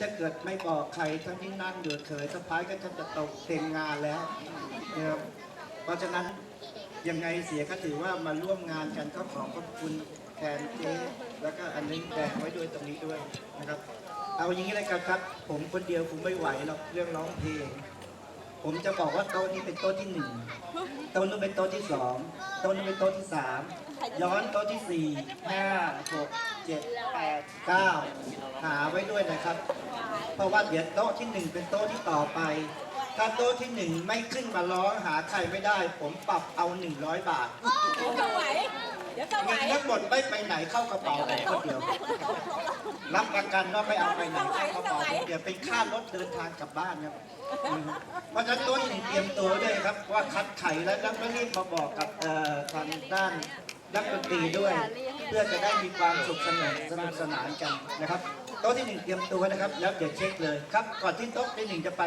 ถ้าเกิดไม่บอกใครทั้งที่นั่งอยู่เฉยสะพายก็ท่านจะตกเต็มงานแล้วนะครับเพราะฉะนั้นยังไงเสียก็ถือว่ามาร่วมงานกันก็ขอขอบคุณแทนเจ๊แล้วก็อันนี้แบ่งไว้ด้วยตรงนี้ด้วยนะครับ เอาอย่างนี้เลยกันครับ ผมคนเดียวผมไม่ไหวหรอกเรื่องร้องเพลง ผมจะบอกว่าโต๊ะนี้เป็นโต๊ะที่หนึ่งโต๊ะนู้นเป็นโต๊ะที่สองโต๊ะนู้นเป็นโต๊ะที่สามย้อนโต๊ะที่สี่ห้าหกเจ็ดแปดเก้าหาไว้ด้วยนะครับ เพราะว่าเดี๋ยวโต๊ะที่หนึ่งเป็นโต๊ะที่ต่อไป ถ้าโต๊ะที่หนึ่งไม่ขึ้นมาร้องหาใครไม่ได้ ผมปรับเอาหนึ่งร้อยบาทเดี๋ยวก็ไหวเดี๋ยวก็ไหวเงินทั้งหมดไม่ไปไหนเข้ากระเป๋าผมคนเดียว รับประกันว่าไม่เอาไปไหนเข้ากระเป๋าผมเดี๋ยวเป็นค่ารถเดินทางกลับบ้านครับเพราะฉะนั้นตัวหนึ่งเตรียมตัวด้วยครับว่าคัดไข่แล้วแล้วก็รีบมาบอกกับทางด้านนักดนตรีด้วย เพื่อจะได้มีความสุขสนานสนุกสนานกันนะครับโต๊ะที่หนึ่งเตรียมตัวนะครับ แล้วเดี๋ยวเช็คเลยครับก่อนที่โต๊ะที่หนึ่งจะไป